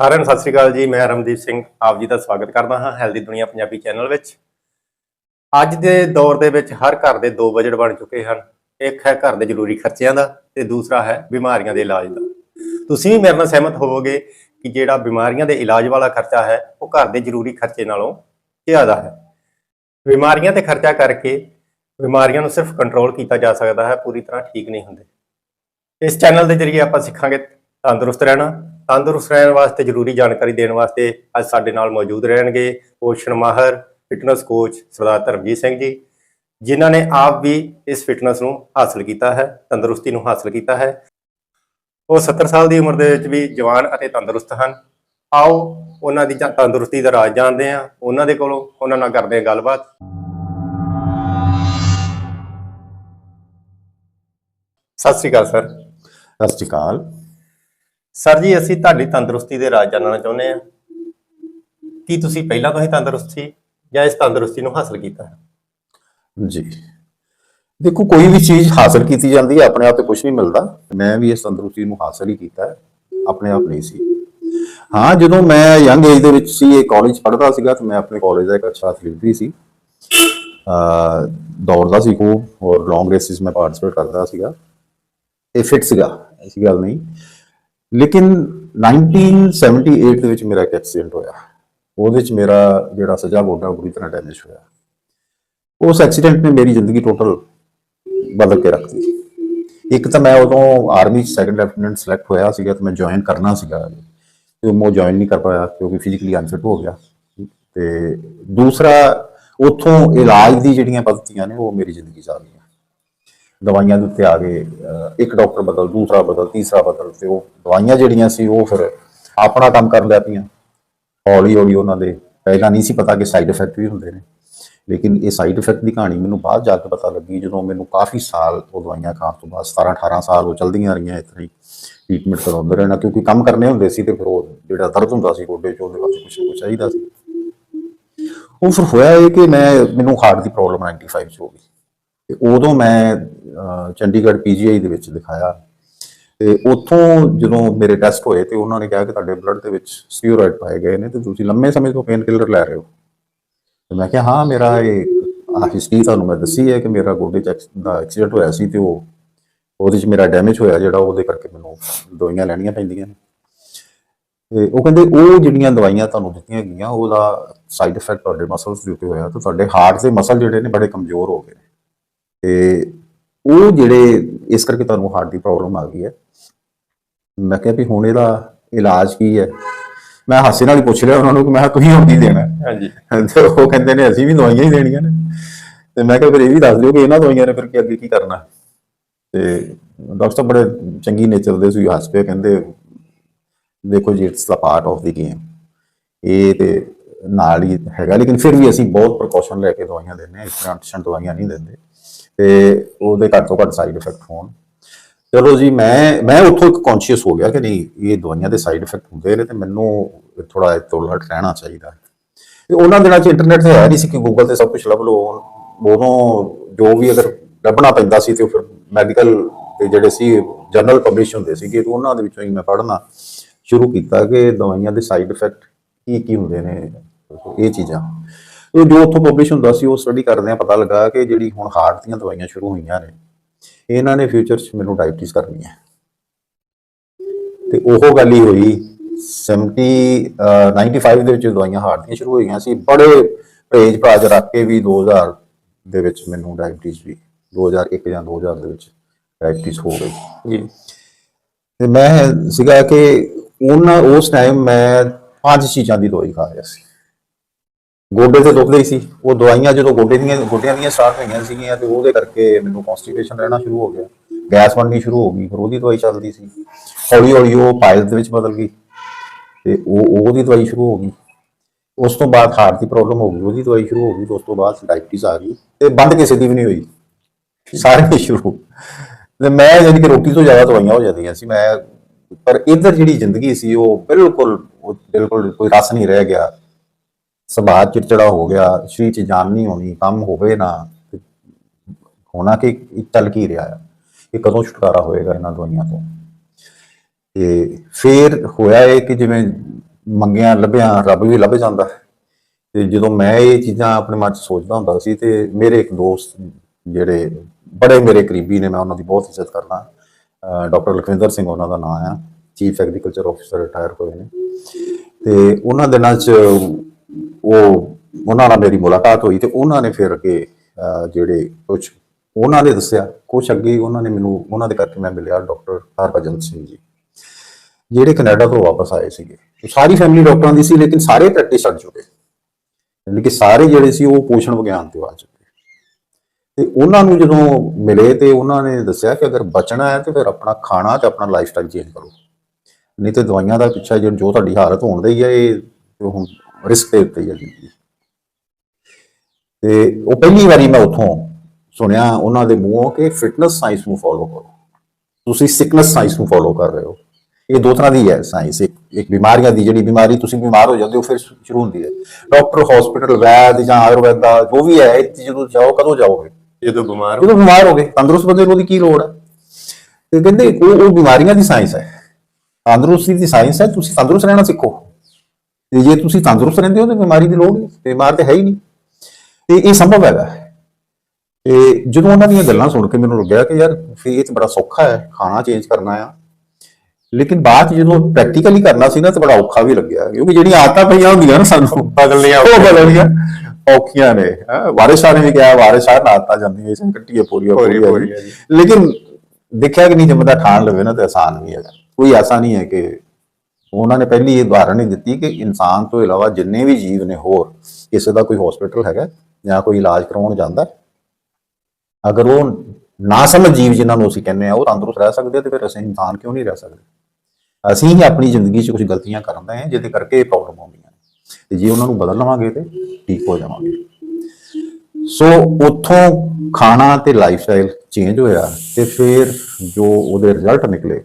ਸਾਰਿਆਂ ਨੂੰ ਸਤਿ ਸ੍ਰੀ ਅਕਾਲ ਜੀ, ਮੈਂ ਰਮਦੀਪ ਸਿੰਘ, ਆਪ ਜੀ ਦਾ ਸਵਾਗਤ ਕਰਦਾ ਹਾਂ ਹੈਲਦੀ ਦੁਨੀਆ ਪੰਜਾਬੀ ਚੈਨਲ ਵਿੱਚ। ਅੱਜ ਦੇ ਦੌਰ ਦੇ ਵਿੱਚ ਹਰ ਘਰ ਦੇ ਦੋ ਬਜਟ ਬਣ ਚੁੱਕੇ ਹਨ। ਇੱਕ ਹੈ ਘਰ ਦੇ ਜ਼ਰੂਰੀ ਖਰਚਿਆਂ ਦਾ ਤੇ ਦੂਸਰਾ ਹੈ ਬਿਮਾਰੀਆਂ ਦੇ ਇਲਾਜ ਦਾ। ਤੁਸੀਂ ਵੀ ਮੇਰੇ ਨਾਲ ਸਹਿਮਤ ਹੋਵੋਗੇ ਕਿ ਜਿਹੜਾ ਬਿਮਾਰੀਆਂ ਦੇ ਇਲਾਜ ਵਾਲਾ ਖਰਚਾ ਹੈ, ਉਹ ਘਰ ਦੇ ਜ਼ਰੂਰੀ ਖਰਚੇ ਨਾਲੋਂ ਜ਼ਿਆਦਾ ਹੈ। ਬਿਮਾਰੀਆਂ ਤੇ ਖਰਚਾ ਕਰਕੇ ਬਿਮਾਰੀਆਂ ਨੂੰ ਸਿਰਫ ਕੰਟਰੋਲ ਕੀਤਾ ਜਾ ਸਕਦਾ ਹੈ, ਪੂਰੀ ਤਰ੍ਹਾਂ ਠੀਕ ਨਹੀਂ ਹੁੰਦੇ। ਇਸ ਚੈਨਲ ਦੇ ਜ਼ਰੀਏ ਆਪਾਂ ਸਿੱਖਾਂਗੇ ਤੰਦਰੁਸਤ ਰਹਿਣਾ ਤੰਦਰੁਸਤ ਰਹਿਣ ਵਾਸਤੇ, ਜ਼ਰੂਰੀ ਜਾਣਕਾਰੀ ਦੇਣ ਵਾਸਤੇ ਅੱਜ ਸਾਡੇ ਨਾਲ ਮੌਜੂਦ ਰਹਿਣਗੇ ਪੋਸ਼ਣ ਮਾਹਰ ਫਿਟਨੈਸ ਕੋਚ ਸਰਦਾਰ ਧਰਮਜੀਤ ਸਿੰਘ ਜੀ, ਜਿਨ੍ਹਾਂ ਨੇ ਆਪ ਵੀ ਇਸ ਫਿਟਨੈਸ ਨੂੰ ਹਾਸਲ ਕੀਤਾ ਹੈ, ਤੰਦਰੁਸਤੀ ਨੂੰ ਹਾਸਲ ਕੀਤਾ ਹੈ। ਉਹ 70 ਸਾਲ ਦੀ ਉਮਰ ਦੇ ਵਿੱਚ ਵੀ ਜਵਾਨ ਅਤੇ ਤੰਦਰੁਸਤ ਹਨ। ਆਓ ਉਹਨਾਂ ਦੀ ਤੰਦਰੁਸਤੀ ਦਾ ਰਾਜ ਜਾਣਦੇ ਹਾਂ। ਉਹਨਾਂ ਦੇ ਕੋਲੋਂ ਉਹਨਾਂ ਨਾਲ ਕਰਦੇ ਹਾਂ ਗੱਲਬਾਤ। ਸਤਿ ਸ੍ਰੀ ਅਕਾਲ, ਸਰ। ਸਤਿ ਸ਼੍ਰੀ ਅਕਾਲ। ਸਰ ਜੀ, ਅਸੀਂ ਤੁਹਾਡੀ ਤੰਦਰੁਸਤੀ ਦੇ ਰਾਜ ਜਾਣਨਾ ਚਾਹੁੰਦੇ ਹਾਂ। ਕੀ ਤੁਸੀਂ ਪਹਿਲਾਂ ਤੋਂ ਹੀ ਤੰਦਰੁਸਤ ਸੀ ਜਾਂ ਇਸ ਤੰਦਰੁਸਤੀ ਨੂੰ ਹਾਸਲ ਕੀਤਾ ਹੈ? ਜੀ। ਦੇਖੋ, ਕੋਈ ਵੀ ਚੀਜ਼ ਹਾਸਲ ਕੀਤੀ ਜਾਂਦੀ ਹੈ, ਆਪਣੇ ਆਪ ਤੇ ਕੁਝ ਨਹੀਂ ਮਿਲਦਾ। ਮੈਂ ਵੀ ਇਸ ਤੰਦਰੁਸਤੀ ਨੂੰ ਹਾਸਲ ਹੀ ਕੀਤਾ ਹੈ, ਆਪਣੇ ਆਪ ਨਹੀਂ ਸੀ। ਹਾਂ, ਜਦੋਂ ਮੈਂ ਯੰਗ ਏਜ ਦੇ ਵਿੱਚ ਸੀ, ਇਹ ਕਾਲਜ ਪੜ੍ਹਦਾ ਸੀਗਾ, ਤੇ ਮੈਂ ਆਪਣੇ ਕਾਲਜ ਦਾ ਇੱਕ ਅੱਛਾ ਐਥਲੀਟ ਵੀ ਸੀ। ਅ ਦੌੜਦਾ ਸੀ ਖੂਬ ਔਰ ਲੌਂਗ ਰੇਸਿਸ ਮੈਂ ਪਾਰਟਿਸਿਪੇਟ ਕਰਦਾ ਸੀਗਾ। ਤੇ ਫਿਟ ਸੀਗਾ, ਐਸੀ ਗੱਲ ਨਹੀਂ। ਲੇਕਿਨ 1978 ਦੇ ਵਿੱਚ ਮੇਰਾ ਇੱਕ ਐਕਸੀਡੈਂਟ ਹੋਇਆ। ਉਹਦੇ ਵਿੱਚ ਮੇਰਾ ਜਿਹੜਾ ਸਜ਼ਾ ਗੋਡਾ ਬੁਰੀ ਤਰ੍ਹਾਂ ਡੈਮੇਜ ਹੋਇਆ। ਉਸ ਐਕਸੀਡੈਂਟ ਨੇ ਮੇਰੀ ਜ਼ਿੰਦਗੀ ਟੋਟਲ ਬਦਲ ਕੇ ਰੱਖਤੀ ਇੱਕ ਤਾਂ ਮੈਂ ਉਦੋਂ ਆਰਮੀ ਚ ਸੈਕੰਡ ਲੈਫਟੀਨੈਂਟ ਸਿਲੈਕਟ ਹੋਇਆ ਸੀਗਾ ਤੇ ਮੈਂ ਜੁਆਇਨ ਕਰਨਾ ਸੀਗਾ। ਤੇ ਮੈਂ ਜੁਆਇਨ ਨਹੀਂ ਕਰ ਪਾਇਆ ਕਿਉਂਕਿ ਫਿਜ਼ੀਕਲੀ ਅਨਫਿਟ ਹੋ ਗਿਆ। ਤੇ ਦੂਸਰਾ, ਉੱਥੋਂ ਇਲਾਜ ਦੀ ਜਿਹੜੀਆਂ ਪੱਧਤੀਆਂ ਨੇ, ਉਹ ਮੇਰੀ ਜ਼ਿੰਦਗੀ ਚ ਆ ਗਈਆਂ। ਦਵਾਈਆਂ ਦੇ ਉੱਤੇ ਆ ਗਏ ਇੱਕ ਡਾਕਟਰ ਬਦਲ, ਦੂਸਰਾ ਬਦਲ, ਤੀਸਰਾ ਬਦਲ, ਤੇ ਉਹ ਦਵਾਈਆਂ ਜਿਹੜੀਆਂ ਸੀ ਉਹ ਫਿਰ ਆਪਣਾ ਕੰਮ ਕਰਨ ਲੱਗ ਪਈਆਂ। ਹੌਲੀ ਹੌਲੀ ਉਹਨਾਂ ਦੇ, ਪਹਿਲਾਂ ਨਹੀਂ ਸੀ ਪਤਾ ਕਿ ਸਾਈਡ ਇਫੈਕਟ ਵੀ ਹੁੰਦੇ ਨੇ। ਲੇਕਿਨ ਇਹ ਸਾਈਡ ਇਫੈਕਟ ਦੀ ਕਹਾਣੀ ਮੈਨੂੰ ਬਾਅਦ ਜਾ ਕੇ ਪਤਾ ਲੱਗੀ, ਜਦੋਂ ਮੈਨੂੰ ਕਾਫੀ ਸਾਲ ਉਹ ਦਵਾਈਆਂ ਖਾਣ ਤੋਂ ਬਾਅਦ 17 18 ਸਾਲ ਉਹ ਚਲਦੀਆਂ ਰਹੀਆਂ ਇਸ ਹੀ ਟ੍ਰੀਟਮੈਂਟ ਕਰਾਉਂਦੇ ਰਹਿਣਾ, ਕਿਉਂਕਿ ਕੰਮ ਕਰਨੇ ਹੁੰਦੇ ਸੀ ਤੇ ਫਿਰ ਉਹ ਜਿਹੜਾ ਦਰਦ ਹੁੰਦਾ ਸੀ ਗੋਡੇ 'ਚ, ਉਹਦੇ ਵਾਸਤੇ ਕੁਝ ਨਾ ਕੁਛ ਚਾਹੀਦਾ ਸੀ। ਉਹ ਫਿਰ ਹੋਇਆ ਇਹ ਕਿ ਮੈਂ, ਮੈਨੂੰ ਹਾਰਟ ਦੀ ਪ੍ਰੋਬਲਮ 95 ਚ ਹੋ ਗਈ। ਤੇ ਉਦੋਂ ਮੈਂ ਅਹ, ਚੰਡੀਗੜ੍ਹ ਪੀਜੀਆਈ ਦੇ ਵਿੱਚ ਦਿਖਾਇਆ। ਤੇ ਉੱਥੋਂ ਜਦੋਂ ਮੇਰੇ ਟੈਸਟ ਹੋਏ ਤੇ ਉਹਨਾਂ ਨੇ ਕਿਹਾ ਕਿ ਤੁਹਾਡੇ ਬਲੱਡ ਦੇ ਵਿੱਚ ਸਟੀਰੋਇਡ ਪਾਏ ਗਏ ਨੇ ਤੇ ਤੁਸੀਂ ਲੰਮੇ ਸਮੇਂ ਤੋਂ ਪੇਨ ਕਿਲਰ ਲੈ ਰਹੇ ਹੋ। ਤੇ ਮੈਂ ਕਿਹਾ ਹਾਂ ਮੇਰਾ ਇਹ ਹਿਸਟਰੀ ਤੁਹਾਨੂੰ ਮੈਂ ਦੱਸੀ ਹੈ ਕਿ ਮੇਰਾ ਗੋਡੇ 'ਚ ਐਕਸ- ਦਾ ਐਕਸੀਡੈਂਟ ਹੋਇਆ ਸੀ ਤੇ ਉਹ ਉਹਦੇ 'ਚ ਮੇਰਾ ਡੈਮੇਜ ਹੋਇਆ ਜਿਹੜਾ ਉਹਦੇ ਕਰਕੇ ਮੈਨੂੰ ਦਵਾਈਆਂ ਲੈਣੀਆਂ ਪੈਂਦੀਆਂ ਨੇ। ਤੇ ਉਹ ਕਹਿੰਦੇ ਉਹ ਜਿਹੜੀਆਂ ਦਵਾਈਆਂ ਤੁਹਾਨੂੰ ਦਿੱਤੀਆਂ ਗਈਆਂ ਉਹਦਾ ਸਾਈਡ ਇਫੈਕਟ ਤੁਹਾਡੇ ਮਸਲਸ ਦੇ ਉੱਤੇ ਹੋਇਆ ਤੇ ਤੁਹਾਡੇ ਹਾਰਟ ਦੇ ਮਸਲ ਜਿਹੜੇ ਨੇ ਬੜੇ ਕਮਜ਼ੋਰ ਹੋ ਗਏ ਨੇ। ਤੇ ਉਹ ਜਿਹੜੇ ਇਸ ਕਰਕੇ ਤੁਹਾਨੂੰ ਹਾਰਟ ਦੀ ਪ੍ਰੋਬਲਮ ਆ ਗਈ ਹੈ। ਮੈਂ ਕਿਹਾ ਵੀ ਹੁਣ ਇਹਦਾ ਇਲਾਜ ਕੀ ਹੈ? ਮੈਂ ਹਾਸੇ ਨਾਲ ਹੀ ਪੁੱਛ ਲਿਆ ਉਹਨਾਂ ਨੂੰ ਕਿ ਮੈਂ ਕਿਹਾ ਤੁਸੀਂ ਹੁਣ ਕੀ ਦੇਣਾ? ਹਾਂਜੀ। ਤੇ ਉਹ ਕਹਿੰਦੇ ਨੇ ਅਸੀਂ ਵੀ ਦਵਾਈਆਂ ਹੀ ਦੇਣੀਆਂ ਨੇ। ਤੇ ਮੈਂ ਕਿਹਾ ਫਿਰ ਇਹ ਵੀ ਦੱਸ ਦਿਓ ਕਿ ਇਹਨਾਂ ਦਵਾਈਆਂ ਨੇ ਫਿਰ ਕੀ ਅੱਗੇ ਕੀ ਕਰਨਾ ਤੇ ਡਾਕਟਰ ਸਾਹਿਬ ਬੜੇ ਚੰਗੀ ਨੇਚਰ ਦੇ ਸੀ ਹੱਸ ਪਏ ਕਹਿੰਦੇ ਦੇਖੋ ਜੀ it's the part of the game ਇਹ ਤੇ ਨਾਲ ਹੀ ਹੈਗਾ ਲੇਕਿਨ ਫਿਰ ਵੀ ਅਸੀਂ ਬਹੁਤ ਪ੍ਰੀਕਾਸ਼ਨ ਲੈ ਕੇ ਦਵਾਈਆਂ ਦਿੰਦੇ ਹਾਂ ਇਸ ਤਰ੍ਹਾਂ ਟਿਸ਼ਨ ਦਵਾਈਆਂ ਨਹੀਂ ਦਿੰਦੇ। ਤੇ ਉਹਦੇ ਘੱਟ ਤੋਂ ਘੱਟ ਸਾਈਡ ਇਫੈਕਟ ਹੋਣ। ਚਲੋ ਜੀ, ਮੈਂ ਮੈਂ ਉੱਥੋਂ ਇੱਕ ਕੌਨਸ਼ੀਅਸ ਹੋ ਗਿਆ ਕਿ ਨਹੀਂ, ਇਹ ਦਵਾਈਆਂ ਦੇ ਸਾਈਡ ਇਫੈਕਟ ਹੁੰਦੇ ਨੇ ਤੇ ਮੈਨੂੰ ਥੋੜਾ ਇਹ ਤੋਂ ਅਲਰਟ ਰਹਿਣਾ ਚਾਹੀਦਾ ਤੇ ਉਹਨਾਂ ਦਿਨਾਂ 'ਚ ਇੰਟਰਨੈਟ ਤੇ ਹੈ ਨਹੀਂ ਸੀ ਕਿ ਗੂਗਲ ਤੇ ਸਭ ਕੁਝ ਲੱਭ ਲਓ, ਉਦੋਂ ਜੋ ਵੀ ਅਗਰ ਲੱਭਣਾ ਪੈਂਦਾ ਸੀ ਤੇ ਫਿਰ ਮੈਡੀਕਲ ਤੇ ਜਿਹੜੇ ਸੀ ਜਰਨਲ ਪਬਲਿਸ਼ ਹੁੰਦੇ ਸੀਗੇ, ਤੇ ਉਹਨਾਂ ਦੇ ਵਿੱਚੋਂ ਹੀ ਮੈਂ ਪੜ੍ਹਨਾ ਸ਼ੁਰੂ ਕੀਤਾ ਕਿ ਦਵਾਈਆਂ ਦੇ ਸਾਈਡ ਇਫੈਕਟ ਕੀ ਕੀ ਹੁੰਦੇ ਨੇ, ਇਹ ਚੀਜ਼ਾਂ। ਉਹ ਜੋ ਉੱਥੋਂ ਪਬਲਿਸ਼ ਹੁੰਦਾ ਸੀ ਉਹ ਸਟੱਡੀ ਕਰਦੇ ਆ ਪਤਾ ਲੱਗਾ ਕਿ ਜਿਹੜੀ ਹੁਣ ਹਾਰਟ ਦੀਆਂ ਦਵਾਈਆਂ ਸ਼ੁਰੂ ਹੋਈਆਂ ਨੇ ਇਹਨਾਂ ਨੇ ਫਿਊਚਰ 'ਚ ਮੈਨੂੰ ਡਾਇਬੀਟਿਸ ਕਰਨੀ ਹੈ। ਤੇ ਉਹ ਗੱਲ ਹੀ ਹੋਈ 70 ਅਹ 95 ਦੇ ਵਿੱਚ ਦਵਾਈਆਂ ਹਾਰਟ ਦੀਆਂ ਸ਼ੁਰੂ ਹੋਈਆਂ ਸੀ ਬੜੇ ਪਰਹੇਜ ਭਾਜ ਰੱਖ ਕੇ ਵੀ 2000 ਦੇ ਵਿੱਚ ਮੈਨੂੰ ਡਾਇਬੀਟਿਸ ਵੀ 2001 ਜਾਂ 2000 ਦੇ ਵਿੱਚ ਡਾਇਬੀਟਿਸ ਹੋ ਗਈ। ਜੀ। ਤੇ ਮੈਂ ਸੀਗਾ ਕਿ ਉਹਨਾਂ ਉਸ ਟਾਈਮ ਮੈਂ ਪੰਜ ਚੀਜ਼ਾਂ ਦੀ ਦਵਾਈ ਖਾ ਰਿਹਾ ਸੀ। ਗੋਡੇ ਤੇ ਦੁਖਦੇ ਹੀ ਸੀ। ਉਹ ਦਵਾਈਆਂ ਜਦੋਂ ਗੋਡੇ ਦੀਆਂ, ਗੋਡਿਆਂ ਦੀਆਂ ਸਟਾਰਟ ਹੋਈਆਂ ਸੀਗੀਆਂ ਤੇ ਉਹਦੇ ਕਰਕੇ ਮੈਨੂੰ ਕਨਸਟੀਪੇਸ਼ਨ ਰਹਿਣਾ ਸ਼ੁਰੂ ਹੋ ਗਿਆ। ਗੈਸ ਬਣਨੀ ਸ਼ੁਰੂ ਹੋ ਗਈ, ਫਿਰ ਉਹਦੀ ਦਵਾਈ ਚੱਲਦੀ ਸੀ। ਹੌਲੀ ਹੌਲੀ ਉਹ ਪਾਇਲਸ ਦੇ ਵਿੱਚ ਬਦਲ ਗਈ ਤੇ ਉਹ, ਉਹਦੀ ਦਵਾਈ ਸ਼ੁਰੂ ਹੋ ਗਈ। ਉਸ ਤੋਂ ਬਾਅਦ ਹਾਰਟ ਦੀ ਪ੍ਰੋਬਲਮ ਹੋ ਗਈ, ਉਹਦੀ ਦਵਾਈ ਸ਼ੁਰੂ ਹੋ ਗਈ ਤੇ ਉਸ ਤੋਂ ਬਾਅਦ ਡਾਇਬਟੀਜ਼ ਆ ਗਈ ਤੇ ਬੰਦ ਕਿਸੇ ਦੀ ਵੀ ਨਹੀਂ ਹੋਈ। ਸਾਰੇ ਹੀ ਸ਼ੁਰੂ। ਤੇ ਮੈਂ ਯਾਨੀ ਕਿ ਰੋਟੀ ਤੋਂ ਜ਼ਿਆਦਾ ਦਵਾਈਆਂ ਹੋ ਜਾਂਦੀਆਂ ਸੀ। ਮੈਂ, ਪਰ ਇਧਰ ਜਿਹੜੀ ਜ਼ਿੰਦਗੀ ਸੀ ਉਹ ਬਿਲਕੁਲ ਬਿਲਕੁਲ ਕੋਈ ਰਸ ਨਹੀਂ ਰਹਿ ਗਿਆ। ਸੁਭਾਅ ਚਿੜਚਿੜਾ ਹੋ ਗਿਆ, ਸਰੀਰ 'ਚ ਜਾਨ ਨਹੀਂ ਹੋਣੀ ਕੰਮ ਹੋਵੇ ਨਾ ਹੋਣਾ ਕਿ ਤਲ ਕੀ ਰਿਹਾ ਆ? ਇਹ ਕਦੋਂ ਛੁਟਕਾਰਾ ਹੋਏਗਾ ਇਹਨਾਂ ਦਵਾਈਆਂ ਤੋਂ? ਤੇ ਫਿਰ ਹੋਇਆ ਇਹ ਕਿ ਜਿਵੇਂ ਮੰਗਿਆ, ਲੱਭਿਆ, ਰੱਬ ਵੀ ਲੱਭ ਜਾਂਦਾ। ਤੇ ਜਦੋਂ ਮੈਂ ਇਹ ਚੀਜ਼ਾਂ ਆਪਣੇ ਮਨ 'ਚ ਸੋਚਦਾ ਹੁੰਦਾ ਸੀ ਤੇ ਮੇਰੇ ਇੱਕ ਦੋਸਤ ਜਿਹੜੇ ਬੜੇ ਮੇਰੇ ਕਰੀਬੀ ਨੇ, ਮੈਂ ਉਹਨਾਂ ਦੀ ਬਹੁਤ ਇੱਜ਼ਤ ਕਰਦਾ। ਡਾਕਟਰ ਲਖਵਿੰਦਰ ਸਿੰਘ ਉਹਨਾਂ ਦਾ ਨਾਮ ਆ, ਚੀਫ ਐਗਰੀਕਲਚਰ ਆਫੀਸਰ ਰਿਟਾਇਰ ਹੋਏ ਨੇ। ਤੇ ਉਹਨਾਂ ਦਿਨਾਂ 'ਚ ਉਹ ਉਹਨਾਂ ਨਾਲ ਮੇਰੀ ਮੁਲਾਕਾਤ ਹੋਈ ਤੇ ਉਹਨਾਂ ਨੇ ਫਿਰ ਅੱਗੇ ਜਿਹੜੇ ਕੁਝ ਉਹਨਾਂ ਨੇ ਦੱਸਿਆ। ਕੁਝ ਅੱਗੇ ਉਹਨਾਂ ਨੇ ਮੈਨੂੰ, ਉਹਨਾਂ ਦੇ ਕਰਕੇ ਮੈਂ ਮਿਲਿਆ ਡਾਕਟਰ ਹਰਭਜਨ ਸਿੰਘ ਜੀ, ਜਿਹੜੇ ਕੈਨੇਡਾ ਤੋਂ ਵਾਪਸ ਆਏ ਸੀਗੇ। ਸਾਰੀ ਫੈਮਿਲੀ ਡਾਕਟਰਾਂ ਦੀ ਸੀ, ਲੇਕਿਨ ਸਾਰੇ ਪ੍ਰੈਕਟਿਸ ਛੱਡ ਚੁੱਕੇ। ਯਾਨੀ ਕਿ ਸਾਰੇ ਜਿਹੜੇ ਸੀ, ਉਹ ਪੋਸ਼ਣ ਵਿਗਿਆਨ ਤੇ ਆ ਚੁੱਕੇ। ਤੇ ਉਹਨਾਂ ਨੂੰ ਜਦੋਂ ਮਿਲੇ ਤੇ ਉਹਨਾਂ ਨੇ ਦੱਸਿਆ ਕਿ ਅਗਰ ਬਚਣਾ ਹੈ ਤੇ ਫਿਰ ਆਪਣਾ ਖਾਣਾ ਤੇ ਆਪਣਾ ਲਾਈਫ ਸਟਾਈਲ ਚੇਂਜ ਕਰੋ। ਨਹੀਂ ਤੇ ਦਵਾਈਆਂ ਦਾ ਪਿੱਛਾ ਜੋ ਜੋ ਤੁਹਾਡੀ ਹਾਲਤ ਹੋਣ ਦੀ ਹੈ, ਇਹ ਹੁਣ ਰਿਸਕ ਦੇ ਉੱਤੇ ਹੀ ਹੈ ਜੀ ਤੇ ਉਹ ਪਹਿਲੀ ਵਾਰੀ ਮੈਂ ਉੱਥੋਂ ਸੁਣਿਆ ਉਹਨਾਂ ਦੇ ਮੂੰਹੋਂ ਕਿ ਫਿਟਨੈਸ ਸਾਇੰਸ ਨੂੰ ਫੋਲੋ ਕਰੋ। ਤੁਸੀਂ ਸਿਕਨੈਸ ਸਾਇੰਸ ਨੂੰ ਫੋਲੋ ਕਰ ਰਹੇ ਹੋ। ਇਹ ਦੋ ਤਰ੍ਹਾਂ ਦੀ ਹੈ ਸਾਇੰਸ ਇੱਕ ਇੱਕ ਬਿਮਾਰੀਆਂ ਦੀ ਜਿਹੜੀ ਬਿਮਾਰੀ ਤੁਸੀਂ ਬਿਮਾਰ ਹੋ ਜਾਂਦੇ ਹੋ ਫਿਰ ਸ਼ੁਰੂ ਹੁੰਦੀ ਹੈ। ਡਾਕਟਰ ਹਸਪੀਟਲ ਵੈਦ ਜਾਂ ਆਯੁਰਵੈਦ ਦਾ ਜੋ ਵੀ ਹੈ ਇੱਥੇ ਜਦੋਂ ਜਾਓ ਕਦੋਂ ਜਾਓਗੇ? ਜਦੋਂ ਬਿਮਾਰ ਜਦੋਂ ਬਿਮਾਰ ਹੋ ਗਏ ਤੰਦਰੁਸਤ ਬੰਦੇ ਨੂੰ ਉਹਦੀ ਕੀ ਲੋੜ ਹੈ? ਤੇ ਕਹਿੰਦੇ ਉਹ ਉਹ ਬਿਮਾਰੀਆਂ ਦੀ ਸਾਇੰਸ ਹੈ। ਤੰਦਰੁਸਤੀ ਦੀ ਸਾਇੰਸ ਹੈ ਤੁਸੀਂ ਤੰਦਰੁਸਤ ਰਹਿਣਾ ਸਿੱਖੋ। ਤੇ ਜੇ ਤੁਸੀਂ ਤੰਦਰੁਸਤ ਰਹਿੰਦੇ ਹੋ ਤਾਂ ਬਿਮਾਰੀ ਦੀ ਲੋੜ ਨਹੀਂ ਬਿਮਾਰ ਤੇ ਹੈ ਹੀ ਨਹੀਂ ਤੇ ਇਹ ਸੰਭਵ ਹੈਗਾ ਤੇ ਜਦੋਂ ਉਹਨਾਂ ਦੀਆਂ ਗੱਲਾਂ ਸੁਣ ਕੇ ਮੈਨੂੰ ਲੱਗਿਆ ਕਿ ਯਾਰ ਤਾਂ ਬੜਾ ਸੌਖਾ ਹੈ ਖਾਣਾ ਚੇਂਜ ਕਰਨਾ ਆ ਲੇਕਿਨ ਬਾਅਦ ਜਦੋਂ ਪ੍ਰੈਕਟੀਕਲੀ ਕਰਨਾ ਸੀ ਨਾ ਤਾਂ ਬੜਾ ਔਖਾ ਵੀ ਲੱਗਿਆ ਕਿਉਂਕਿ ਜਿਹੜੀਆਂ ਆਦਤਾਂ ਪਈਆਂ ਹੁੰਦੀਆਂ ਨਾ ਸਾਨੂੰ ਬਦਲਣੀਆਂ ਉਹ ਬਦਲਣੀਆਂ ਔਖੀਆਂ ਨੇ। ਵਾਰਿਸ ਨੇ ਵੀ ਕਿਹਾ ਵਾਰਿਸ ਆਦਤਾਂ ਜਾਂਦੀਆਂ ਇਸ ਕੱਟੀਏ ਪੂਰੀ- ਜੀ। ਜੀ। ਲੇਕਿਨ ਦੇਖਿਆ ਕਿ ਨਹੀਂ ਜੰਮਦਾ ਠਾਣ ਲਵੇ ਨਾ ਤੇ ਆਸਾਨ ਨਹੀਂ ਹੈਗਾ ਕੋਈ ਐਸਾ ਨਹੀਂ ਹੈ ਕਿ ਉਹਨਾਂ ਨੇ ਪਹਿਲੀ ਇਹ ਉਦਾਹਰਣ ਹੀ ਦਿੱਤੀ ਕਿ ਇਨਸਾਨ ਤੋਂ ਇਲਾਵਾ ਜਿੰਨੇ ਵੀ ਜੀਵ ਨੇ ਹੋਰ, ਕਿਸੇ ਦਾ ਕੋਈ ਹਸਪੀਟਲ ਹੈਗਾ ਜਾਂ ਕੋਈ ਇਲਾਜ ਕਰਾਉਣ ਜਾਂਦਾ, ਅਗਰ ਉਹ ਨਾ ਸਮਝ ਜੀਵ ਜਿਨ੍ਹਾਂ ਨੂੰ ਅਸੀਂ ਕਹਿੰਦੇ ਆ ਉਹ ਤੰਦਰੁਸਤ ਰਹਿ ਸਕਦੇ ਆ ਤੇ ਫਿਰ ਅਸੀਂ ਇਨਸਾਨ ਕਿਉਂ ਨਹੀਂ ਰਹਿ ਸਕਦੇ? ਅਸੀਂ ਹੀ ਆਪਣੀ ਜ਼ਿੰਦਗੀ 'ਚ ਕੁਝ ਗਲਤੀਆਂ ਕਰਦੇ ਹਾਂ, ਜਿਹਦੇ ਕਰਕੇ ਇਹ ਪ੍ਰੋਬਲਮ ਆਉਂਦੀਆਂ ਨੇ। ਤੇ ਜੇ ਉਹਨਾਂ ਨੂੰ ਬਦਲ ਲਵਾਂਗੇ ਤੇ ਠੀਕ ਹੋ ਜਾਵਾਂਗੇ। ਸੋ ਉੱਥੋਂ ਖਾਣਾ ਤੇ ਲਾਈਫ ਸਟਾਈਲ ਚੇਂਜ ਹੋਇਆ ਤੇ ਫਿਰ ਜੋ ਉਹਦੇ ਰਿਜ਼ਲਟ ਨਿਕਲੇ,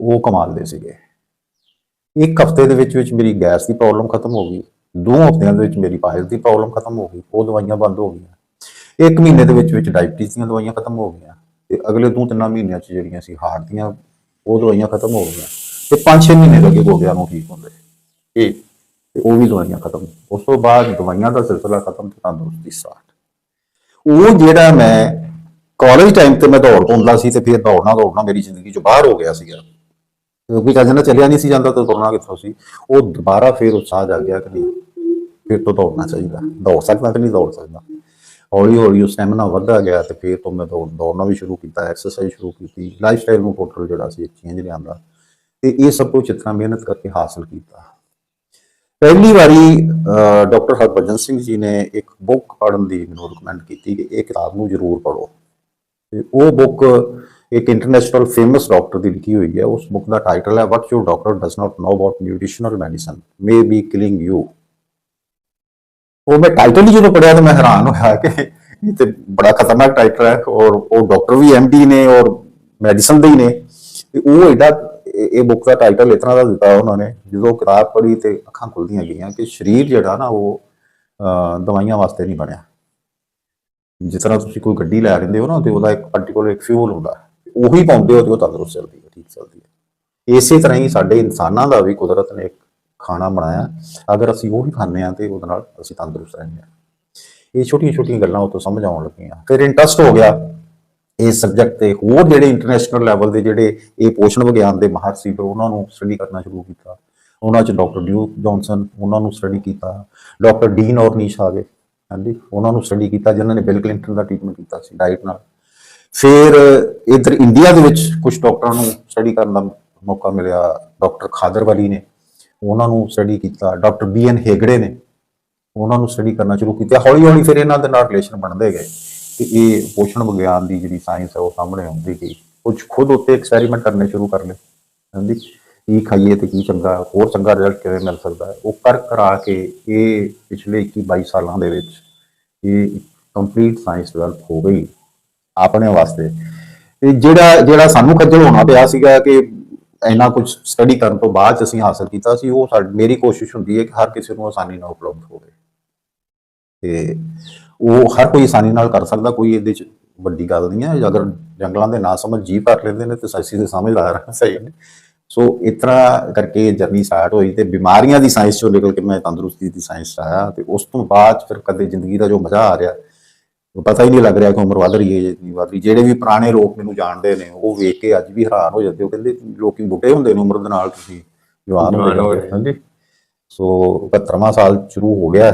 ਉਹ ਕਮਾਲ ਦੇ ਸੀਗੇ। ਇੱਕ ਹਫ਼ਤੇ ਦੇ ਵਿੱਚ ਵਿੱਚ ਮੇਰੀ ਗੈਸ ਦੀ ਪ੍ਰੋਬਲਮ ਖਤਮ ਹੋ ਗਈ। ਦੋ ਹਫ਼ਤਿਆਂ ਦੇ ਵਿੱਚ ਮੇਰੀ ਪਾਇਲਸ ਦੀ ਪ੍ਰੋਬਲਮ ਖਤਮ ਹੋ ਗਈ। ਉਹ ਦਵਾਈਆਂ ਬੰਦ ਹੋ ਗਈਆਂ। ਇੱਕ ਮਹੀਨੇ ਦੇ ਵਿੱਚ ਵਿੱਚ ਡਾਇਬਟੀਜ਼ ਦੀਆਂ ਦਵਾਈਆਂ ਖਤਮ ਹੋ ਗਈਆਂ। ਤੇ ਅਗਲੇ ਦੋ ਤਿੰਨ ਮਹੀਨਿਆਂ 'ਚ ਜਿਹੜੀਆਂ ਸੀ ਹਾਰਟ ਦੀਆਂ, ਉਹ ਦਵਾਈਆਂ ਖਤਮ ਹੋ ਗਈਆਂ। ਤੇ 5-6 ਮਹੀਨੇ ਲੱਗੇ ਗੋਡਿਆਂ ਨੂੰ ਠੀਕ ਹੁੰਦੇ। ਇਹ ਤੇ ਉਹ ਵੀ ਦਵਾਈਆਂ ਖਤਮ। ਉਸ ਤੋਂ ਬਾਅਦ ਦਵਾਈਆਂ ਦਾ ਸਿਲਸਿਲਾ ਖਤਮ ਤੇ ਤੰਦਰੁਸਤੀ ਸਟਾਰਟ ਉਹ ਜਿਹੜਾ ਮੈਂ ਕਾਲਜ ਟਾਈਮ ਤੇ ਮੈਂ ਦੌੜ ਪਾਉਂਦਾ ਸੀ ਤੇ ਫਿਰ ਦੌੜਨਾ ਦੌੜਨਾ ਮੇਰੀ ਜ਼ਿੰਦਗੀ ਚੋਂ ਬਾਹਰ ਹੋ ਗਿਆ ਸੀਗਾ। ਕਿਉਂਕਿ ਚੱਜ ਨਾਲ ਚੱਲਿਆ ਨਹੀਂ ਸੀ ਜਾਂਦਾ ਤਾਂ ਤੁਰਨਾ ਕਿੱਥੋਂ ਸੀ? ਉਹ ਦੁਬਾਰਾ ਫਿਰ ਉਤਸ਼ਾਹ ਜਾਗ ਗਿਆ ਕਿ ਨਹੀਂ, ਫਿਰ ਤੋਂ ਦੌੜਨਾ ਚਾਹੀਦਾ। ਦੌੜ ਸਕਦਾ ਕਿ ਨਹੀਂ ਦੌੜ ਸਕਦਾ। ਹੌਲੀ ਹੌਲੀ ਉਹ ਸਟੈਮਿਨਾ ਵੱਧਦਾ ਗਿਆ ਤੇ ਫਿਰ ਤੋਂ ਮੈਂ ਦੌੜ ਦੌੜਨਾ ਵੀ ਸ਼ੁਰੂ ਕੀਤਾ ਐਕਸਰਸਾਈਜ਼ ਸ਼ੁਰੂ ਕੀਤੀ। ਲਾਈਫ ਸਟਾਈਲ ਨੂੰ ਟੋਟਲ ਜਿਹੜਾ ਸੀ ਚੇਂਜ ਲਿਆਂਦਾ। ਤੇ ਇਹ ਸਭ ਕੁਝ ਇਤਨਾ ਮਿਹਨਤ ਕਰਕੇ ਹਾਸਲ ਕੀਤਾ। ਪਹਿਲੀ ਵਾਰੀ ਡਾਕਟਰ ਹਰਭਜਨ ਸਿੰਘ ਜੀ ਨੇ ਇੱਕ ਬੁੱਕ ਪੜ੍ਹਨ ਦੀ ਮੈਨੂੰ ਰეკਮੈਂਡ ਕੀਤੀ ਕਿ ਇਹ ਕਿਤਾਬ ਨੂੰ ਜ਼ਰੂਰ ਪੜ੍ਹੋ। ਤੇ ਉਹ ਬੁੱਕ ਇੱਕ ਇੰਟਰਨੈਸ਼ਨਲ ਫੇਮਸ ਡਾਕਟਰ ਦੀ ਲਿਖੀ ਹੋਈ ਹੈ। ਉਸ ਬੁੱਕ ਦਾ ਟਾਈਟਲ ਹੈ what your doctor does not know about nutritional medicine may be killing you ਉਹ ਮੈਂ ਟਾਈਟਲ ਹੀ ਜਦੋਂ ਪੜਿਆ ਤਾਂ ਮੈਂ ਹੈਰਾਨ ਹੋਇਆ ਕਿ ਇਹ ਤੇ ਬੜਾ ਖਤਰਨਾਕ ਟਾਈਟਲ ਹੈ ਔਰ ਉਹ ਡਾਕਟਰ ਵੀ ਐਮਡੀ ਨੇ ਔਰ ਮੈਡੀਸਨ ਦੇ ਹੀ ਨੇ। ਤੇ ਉਹ ਇਹਦਾ ਇਹ ਬੁੱਕ ਦਾ ਟਾਈਟਲ ਇਤਨਾ ਦਾ ਦਿੱਤਾ ਉਹਨਾਂ ਨੇ, ਜਦੋਂ ਕਿਤਾਬ ਪੜ੍ਹੀ ਤੇ ਅੱਖਾਂ ਖੁੱਲਦੀਆਂ ਗਈਆਂ ਕਿ ਸਰੀਰ ਜਿਹੜਾ ਨਾ ਉਹ ਦਵਾਈਆਂ ਵਾਸਤੇ ਨਹੀਂ ਬਣਿਆ। ਜਿਸ ਤਰ੍ਹਾਂ ਤੁਸੀਂ ਕੋਈ ਗੱਡੀ ਲੈ ਲੈਂਦੇ ਹੋ ਨਾ ਤੇ ਉਹਦਾ ਇੱਕ ਪਾਰਟਿਕੂਲਰ ਇੱਕ ਫਿਊਲ ਹੁੰਦਾ, ਉਹੀ ਪਾਉਂਦੇ ਹੋ ਤੇ ਉਹ ਤੰਦਰੁਸਤ ਚੱਲਦੀ ਹੈ, ਠੀਕ ਚੱਲਦੀ ਹੈ। ਇਸੇ ਤਰ੍ਹਾਂ ਹੀ ਸਾਡੇ ਇਨਸਾਨਾਂ ਦਾ ਵੀ ਕੁਦਰਤ ਨੇ ਇੱਕ ਖਾਣਾ ਬਣਾਇਆ, ਅਗਰ ਅਸੀਂ ਉਹ ਹੀ ਖਾਂਦੇ ਹਾਂ ਤੇ ਉਹਦੇ ਨਾਲ ਅਸੀਂ ਤੰਦਰੁਸਤ ਰਹਿੰਦੇ ਹਾਂ। ਇਹ ਛੋਟੀਆਂ ਛੋਟੀਆਂ ਗੱਲਾਂ ਉਹ ਤੋਂ ਸਮਝ ਆਉਣ ਲੱਗੀਆਂ। ਫਿਰ ਇੰਟਰਸਟ ਹੋ ਗਿਆ। ਇਸ ਸਬਜੈਕਟ ਤੇ ਹੋਰ ਜਿਹੜੇ ਇੰਟਰਨੈਸ਼ਨਲ ਲੈਵਲ ਦੇ ਜਿਹੜੇ ਇਹ ਪੋਸ਼ਣ ਵਿਗਿਆਨ ਦੇ ਮਾਹਰ ਸੀ ਫਿਰ ਉਹਨਾਂ ਨੂੰ ਸਟੱਡੀ ਕਰਨਾ ਸ਼ੁਰੂ ਕੀਤਾ। ਉਹਨਾਂ ਚ ਡਾਕਟਰ ਡਿਊਕ ਜੌਨਸਨ ਉਹਨਾਂ ਨੂੰ ਸਟੱਡੀ ਕੀਤਾ। ਡਾਕਟਰ ਡੀਨ ਔਰਨੀਸ਼ ਆ ਗਏ। ਹਾਂਜੀ, ਉਹਨਾਂ ਨੂੰ ਸਟੱਡੀ ਕੀਤਾ, ਜਿਨ੍ਹਾਂ ਨੇ ਬਿਲ ਕਲਿੰਟਨ ਦਾ ਟ੍ਰੀਟਮੈਂਟ ਕੀਤਾ ਸੀ ਡਾਈਟ ਨਾਲ। ਫਿਰ, ਇਧਰ ਇੰਡੀਆ ਦੇ ਵਿੱਚ ਕੁਝ ਡਾਕਟਰਾਂ ਨੂੰ ਸਟੱਡੀ ਕਰਨ ਦਾ ਮੌਕਾ ਮਿਲਿਆ ਡਾਕਟਰ ਖਾਦਰ ਵਲੀ ਨੇ। ਉਹਨਾਂ ਨੂੰ ਸਟੱਡੀ ਕੀਤਾ ਡਾਕਟਰ ਬੀ ਐਨ ਹੇਗੜੇ ਨੇ। ਉਹਨਾਂ ਨੂੰ ਸਟੱਡੀ ਕਰਨਾ ਸ਼ੁਰੂ ਕੀਤਾ। ਹੌਲੀ ਹੌਲੀ ਫਿਰ ਇਹਨਾਂ ਦੇ ਨਾਲ ਰਿਲੇਸ਼ਨ ਬਣਦੇ ਗਏ। ਤੇ ਇਹ ਪੋਸ਼ਣ ਵਿਗਿਆਨ ਦੀ ਜਿਹੜੀ ਸਾਇੰਸ ਹੈ, ਉਹ ਸਾਹਮਣੇ ਆਉਂਦੀ ਗਈ। ਕੁਝ ਖੁਦ ਉੱਤੇ ਐਕਸਪੈਰੀਮੈਂਟ ਕਰਨੇ ਸ਼ੁਰੂ ਕਰ ਲਏ। ਹਾਂਜੀ। ਕੀ ਖਾਈਏ ਤੇ ਕੀ ਚੰਗਾ, ਹੋਰ ਚੰਗਾ ਰਿਜ਼ਲਟ ਕਿਵੇਂ ਮਿਲ ਸਕਦਾ ਹੈ? ਉਹ ਕਰ ਕਰਾ ਕੇ ਇਹ ਪਿਛਲੇ 21 22 ਸਾਲਾਂ ਦੇ ਵਿੱਚ ਇਹ ਕੰਪਲੀਟ ਸਾਇੰਸ ਡਿਵੈਲਪ ਹੋ ਗਈ ਆਪਣੇ ਵਾਸਤੇ। ਤੇ ਜਿਹੜਾ ਜਿਹੜਾ ਸਾਨੂੰ ਖੱਜਲ ਹੋਣਾ ਪਿਆ ਸੀਗਾ ਕਿ ਇੰਨਾ ਕੁਝ ਸਟੱਡੀ ਕਰਨ ਤੋਂ ਬਾਅਦ 'ਚ ਅਸੀਂ ਹਾਸਲ ਕੀਤਾ ਸੀ, ਉਹ ਸਾਡੀ, ਮੇਰੀ ਕੋਸ਼ਿਸ਼ ਹੁੰਦੀ ਹੈ ਕਿ ਹਰ ਕਿਸੇ ਨੂੰ ਆਸਾਨੀ ਨਾਲ ਉਪਲਬਧ ਹੋਵੇ। ਤੇ ਉਹ ਹਰ ਕੋਈ ਆਸਾਨੀ ਨਾਲ ਕਰ ਸਕਦਾ, ਕੋਈ ਇਹਦੇ ਚ ਵੱਡੀ ਗੱਲ ਨਹੀਂ ਹੈ। ਅਗਰ ਜੰਗਲਾਂ ਦੇ ਨਾ ਸਮਝ ਜੀ ਭਰ ਲੈਂਦੇ ਨੇ ਤੇ ਸੱਚੀ ਦੇ ਸਮਝਦਾਰ ਆ। ਸਹੀ ਸੋ ਇਸ ਤਰ੍ਹਾਂ ਕਰਕੇ ਜਰਨੀ ਸਟਾਰਟ ਹੋਈ ਤੇ ਬਿਮਾਰੀਆਂ ਦੀ ਸਾਇੰਸ ਚੋਂ ਨਿਕਲ ਕੇ ਮੈਂ ਤੰਦਰੁਸਤੀ ਦੀ ਸਾਇੰਸ ਆਇਆ ਤੇ ਉਸ ਤੋਂ ਬਾਅਦ ਫਿਰ ਕਦੇ ਜ਼ਿੰਦਗੀ ਦਾ ਜੋ ਮਜ਼ਾ ਆ ਰਿਹਾ ਪਤਾ ਹੀ ਨਹੀਂ ਲੱਗ ਰਿਹਾ ਕਿ ਉਮਰ ਵਧ ਰਹੀ ਹੈ ਜਾਂ ਨਹੀਂ ਵਧ ਰਹੀ। ਜਿਹੜੇ ਵੀ ਪੁਰਾਣੇ ਲੋਕ ਮੈਨੂੰ ਜਾਣਦੇ ਨੇ ਉਹ ਵੇਖ ਕੇ ਅੱਜ ਵੀ ਹੈਰਾਨ ਹੋ ਜਾਂਦੇ ਉਹ ਕਹਿੰਦੇ ਲੋਕੀ ਬੁੱਢੇ ਹੁੰਦੇ ਨੇ ਉਮਰ ਦੇ ਨਾਲ ਤੁਸੀਂ ਜਵਾਨ ਹੋ ਰਹੇ। ਹਾਂਜੀ ਸੋ 75ਵਾਂ ਸਾਲ ਸ਼ੁਰੂ ਹੋ ਗਿਆ।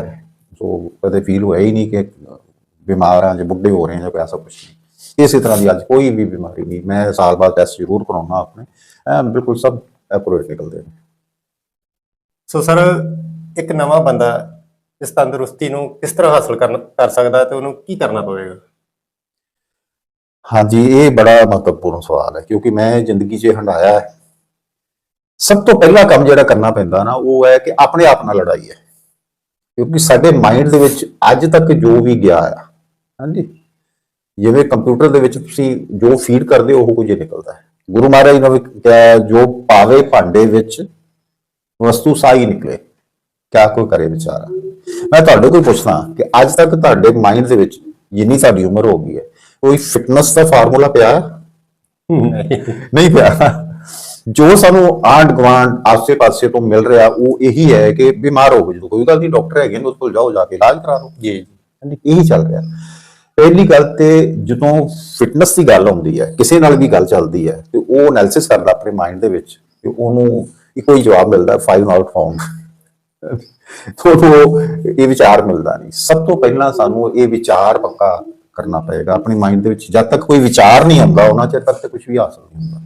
ਸੋ ਕਦੇ ਫੀਲ ਹੋਇਆ ਹੀ ਨਹੀਂ ਕਿ ਬਿਮਾਰ ਹਾਂ ਜਾਂ ਬੁੱਢੇ ਹੋ ਰਹੇ ਜਾਂ ਕੋਈ ਐਸਾ ਕੁਝ ਨਹੀਂ ਇਸੇ ਤਰ੍ਹਾਂ ਦੀ ਅੱਜ ਕੋਈ ਵੀ ਬਿਮਾਰੀ ਨਹੀਂ। ਮੈਂ ਸਾਲ ਬਾਅਦ ਟੈਸਟ ਜ਼ਰੂਰ ਕਰਾਉਣਾ ਆਪਣੇ। ਐਨ ਬਿਲਕੁਲ ਸਭ ਐਕੂਰੇਟ ਨਿਕਲਦੇ ਨੇ। ਸੋ ਸਰ ਇੱਕ ਨਵਾਂ ਬੰਦਾ ਇਸ ਤੰਦਰੁਸਤੀ ਨੂੰ ਕਿਸ ਤਰ੍ਹਾਂ ਹਾਸਲ ਕਰਨ ਕਰ ਸਕਦਾ ਹੈ ਤੇ ਉਹਨੂੰ ਕੀ ਕਰਨਾ ਪਵੇਗਾ? ਹਾਂਜੀ ਇਹ ਬੜਾ ਮਹੱਤਵਪੂਰਨ ਸਵਾਲ ਹੈ ਕਿਉਂਕਿ ਮੈਂ ਜ਼ਿੰਦਗੀ 'ਚ ਹੰਡਾਇਆ ਹੈ। ਸਭ ਤੋਂ ਪਹਿਲਾ ਕੰਮ ਜਿਹੜਾ ਕਰਨਾ ਪੈਂਦਾ ਨਾ ਉਹ ਹੈ ਕਿ ਆਪਣੇ ਆਪ ਨਾਲ ਲੜਾਈ ਹੈ। ਕਿਉਂਕਿ ਸਾਡੇ ਮਾਈਂਡ ਦੇ ਵਿੱਚ ਅੱਜ ਤੱਕ ਜੋ ਵੀ ਗਿਆ ਆ ਹਾਂਜੀ ਜਿਵੇਂ ਕੰਪਿਊਟਰ ਦੇ ਵਿੱਚ ਤੁਸੀਂ ਜੋ ਫੀਡ ਕਰਦੇ ਹੋ ਉਹ ਕੁਝ ਹੀ ਨਿਕਲਦਾ। ਹੈ ਗੁਰੂ ਮਹਾਰਾਜ ਨੇ ਜੋ ਪਾਵੇ ਭਾਂਡੇ ਵਿੱਚ ਵਸਤੂ ਸਾਈ ਨਿਕਲੇ। ਕਿਆ ਕੋਈ ਕਰੇ ਵਿਚਾਰਾ। ਮੈਂ ਤੁਹਾਡੇ ਕੋਲ ਪੁੱਛਦਾ ਕਿ ਅੱਜ ਤੱਕ ਤੁਹਾਡੇ ਮਾਈਂਡ ਦੇ ਵਿੱਚ ਜਿੰਨੀ ਤੁਹਾਡੀ ਉਮਰ ਹੋ ਗਈ ਹੈ ਕੋਈ ਫਿਟਨੈਸ ਦਾ ਫਾਰਮੂਲਾ ਪਿਆ? ਨਹੀਂ ਪਿਆ। ਜੋ ਸਾਨੂੰ ਆਂਡ ਗਵਾਂਡ ਆਸੇ-ਪਾਸੇ ਤੋਂ ਮਿਲ ਰਿਹਾ ਉਹ ਇਹੀ ਹੈ ਕਿ ਬਿਮਾਰ ਹੋ ਗਏ। ਕੋਈ ਗੱਲ ਨਹੀਂ ਡਾਕਟਰ ਹੈਗੇ ਨੇ ਉਸ ਕੋਲ ਜਾਓ ਜਾ ਕੇ ਇਲਾਜ ਕਰਾ ਲਓ। ਜੀ। ਇਹੀ ਚੱਲ ਰਿਹਾ। ਪਹਿਲੀ ਗੱਲ ਤੇ ਜਦੋਂ ਫਿਟਨੈਸ ਦੀ ਗੱਲ ਆਉਂਦੀ ਹੈ, ਕਿਸੇ ਨਾਲ ਵੀ ਗੱਲ ਚੱਲਦੀ ਹੈ, ਤੇ ਉਹ ਐਨਾਲਿਸਿਸ ਕਰਦਾ ਆਪਣੇ ਮਾਈਂਡ ਦੇ ਵਿੱਚ, ਤੇ ਉਹਨੂੰ ਇੱਕੋ ਹੀ ਜਵਾਬ ਮਿਲਦਾ ਫਾਈਵ ਆਊਟ ਫਾਊਂਡ ਤੁਹਾਨੂੰ ਇਹ ਵਿਚਾਰ ਮਿਲਦਾ ਨਹੀਂ। ਸਭ ਤੋਂ ਪਹਿਲਾਂ ਸਾਨੂੰ ਇਹ ਵਿਚਾਰ ਪੱਕਾ ਕਰਨਾ ਪਏਗਾ। ਆਪਣੇ ਮਾਈਂਡ ਦੇ ਵਿੱਚ ਜਦ ਤੱਕ ਕੋਈ ਵਿਚਾਰ ਨਹੀਂ ਆਉਂਦਾ, ਉਹਨਾਂ ਚਿਰ ਤੱਕ ਤੇ ਕੁਝ ਵੀ ਹਾਸਲ ਨਹੀਂ ਹੁੰਦਾ।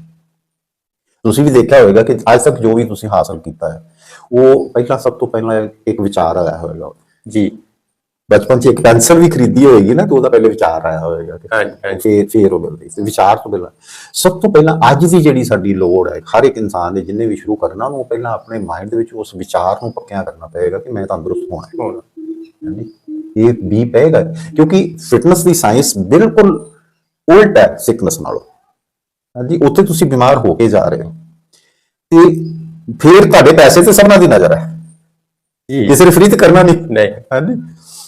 ਤੁਸੀਂ ਵੀ ਦੇਖਿਆ ਹੋਵੇਗਾ ਕਿ ਅੱਜ ਤੱਕ ਜੋ ਵੀ ਤੁਸੀਂ ਹਾਸਲ ਕੀਤਾ ਹੈ, ਉਹ ਪਹਿਲਾਂ ਸਭ ਤੋਂ ਪਹਿਲਾਂ ਇੱਕ ਵਿਚਾਰ ਆਇਆ ਹੋਵੇਗਾ। ਜੀ। ਬਚਪਨ 'ਚ ਇੱਕ ਪੈਨਸਲ ਵੀ ਖਰੀਦੀ ਹੋਏਗੀ ਨਾ ਤੇ ਉਹਦਾ ਪਹਿਲੇ ਵਿਚਾਰ ਆਇਆ ਹੋਵੇਗਾ ਕਿ ਫੇਰ ਫੇਰ ਉਹ ਮਿਲਦੀ ਤੇ ਵਿਚਾਰ ਤੋਂ ਪਹਿਲਾਂ ਸਭ ਤੋਂ ਪਹਿਲਾਂ ਅੱਜ ਦੀ ਜਿਹੜੀ ਸਾਡੀ ਲੋੜ ਹੈ ਹਰ ਇੱਕ ਇਨਸਾਨ ਨੇ ਜਿੰਨੇ ਵੀ ਸ਼ੁਰੂ ਕਰਨਾ ਉਹਨੂੰ ਪਹਿਲਾਂ ਆਪਣੇ ਮਾਈਂਡ ਦੇ ਵਿੱਚ ਉਸ ਵਿਚਾਰ ਨੂੰ ਪੱਕਿਆ ਕਰਨਾ ਪਏਗਾ ਕਿ ਮੈਂ ਤੰਦਰੁਸਤ ਹੋਣਾ ਹੈ। ਇਹ ਵੀ ਪਏਗਾ ਕਿਉਂਕਿ ਫਿਟਨੈਸ ਦੀ ਸਾਇੰਸ ਬਿਲਕੁਲ ਉਲਟ ਹੈ ਸਿਕਨੈਸ ਨਾਲੋਂ। ਹਾਂਜੀ ਉੱਥੇ ਤੁਸੀਂ ਬਿਮਾਰ ਹੋ ਕੇ ਜਾ ਰਹੇ ਹੋ। ਤੇ ਫਿਰ ਤੁਹਾਡੇ ਪੈਸੇ ਤੇ ਸਭਨਾਂ ਦੀ ਨਜ਼ਰ ਹੈ। ਕਿਸੇ ਨੇ ਫ੍ਰੀ ਤੇ ਕਰਨਾ ਨਹੀਂ। ਨਹੀਂ। ਹਾਂਜੀ।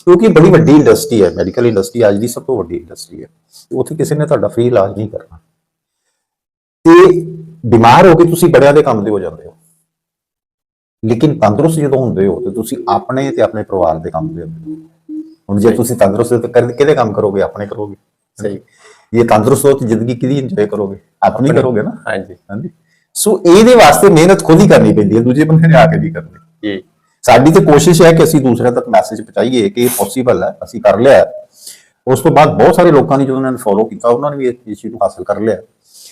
ਕਿਉਂਕਿ ਬੜੀ ਵੱਡੀ ਇੰਡਸਟਰੀ ਹੈ ਮੈਡੀਕਲ ਇੰਡਸਟਰੀ ਅੱਜ ਦੀ ਸਭ ਤੋਂ ਵੱਡੀ ਇੰਡਸਟਰੀ ਹੈ। ਉੱਥੇ ਕਿਸੇ ਨੇ ਤੁਹਾਡਾ ਫ੍ਰੀ ਇਲਾਜ ਨਹੀਂ ਕਰਨਾ। ਤੇ ਬਿਮਾਰ ਹੋ ਕੇ ਤੁਸੀਂ ਬੜਿਆਂ ਦੇ ਕੰਮ ਦੇ ਹੋ ਜਾਂਦੇ ਹੋ। ਲੇਕਿਨ ਤੰਦਰੁਸਤ ਜਦੋਂ ਹੁੰਦੇ ਹੋ ਤੇ ਤੁਸੀਂ ਆਪਣੇ ਤੇ ਆਪਣੇ ਪਰਿਵਾਰ ਦੇ ਕੰਮ ਦੇ ਹੁੰਦੇ ਹੋ। ਹੁਣ ਜੇ ਤੁਸੀਂ ਤੰਦਰੁਸਤ ਹੋ ਤਾਂ ਕਿਹਦੇ ਕੰਮ ਕਰੋਗੇ? ਆਪਣੇ ਕਰੋਗੇ। ਸਹੀ। ਇਹ ਤੰਦਰੁਸਤ ਹੋ ਤਾਂ ਜ਼ਿੰਦਗੀ ਕਿਹਦੀ ਇੰਜੋਏ ਕਰੋਗੇ? ਆਪਣੀ ਕਰੋਗੇ ਨਾ? ਹਾਂਜੀ। ਹਾਂਜੀ। ਸੋ ਇਹਦੇ ਵਾਸਤੇ ਮਿਹਨਤ ਖੁਦ ਹੀ ਕਰਨੀ ਪੈਂਦੀ ਹੈ ਦੂਜੇ ਬੰਦੇ ਨੇ ਆ ਕੇ ਨਹੀਂ ਕਰਨੀ। ਜੀ। ਸਾਡੀ ਤੇ ਕੋਸ਼ਿਸ਼ ਹੈ ਕਿ ਅਸੀਂ ਦੂਸਰਿਆਂ ਤੱਕ ਮੈਸੇਜ ਪਹੁੰਚਾਈਏ ਕਿ ਇਹ ਪੋਸੀਬਲ ਹੈ, ਅਸੀਂ ਕਰ ਲਿਆ ਉਸ ਤੋਂ ਬਾਅਦ ਬਹੁਤ ਸਾਰੇ ਲੋਕਾਂ ਨੇ ਜਦੋਂ ਇਹਨਾਂ ਨੇ ਫੋਲੋ ਕੀਤਾ, ਉਹਨਾਂ ਨੇ ਵੀ ਇਸ ਚੀਜ਼ ਨੂੰ ਹਾਸਲ ਕਰ ਲਿਆ।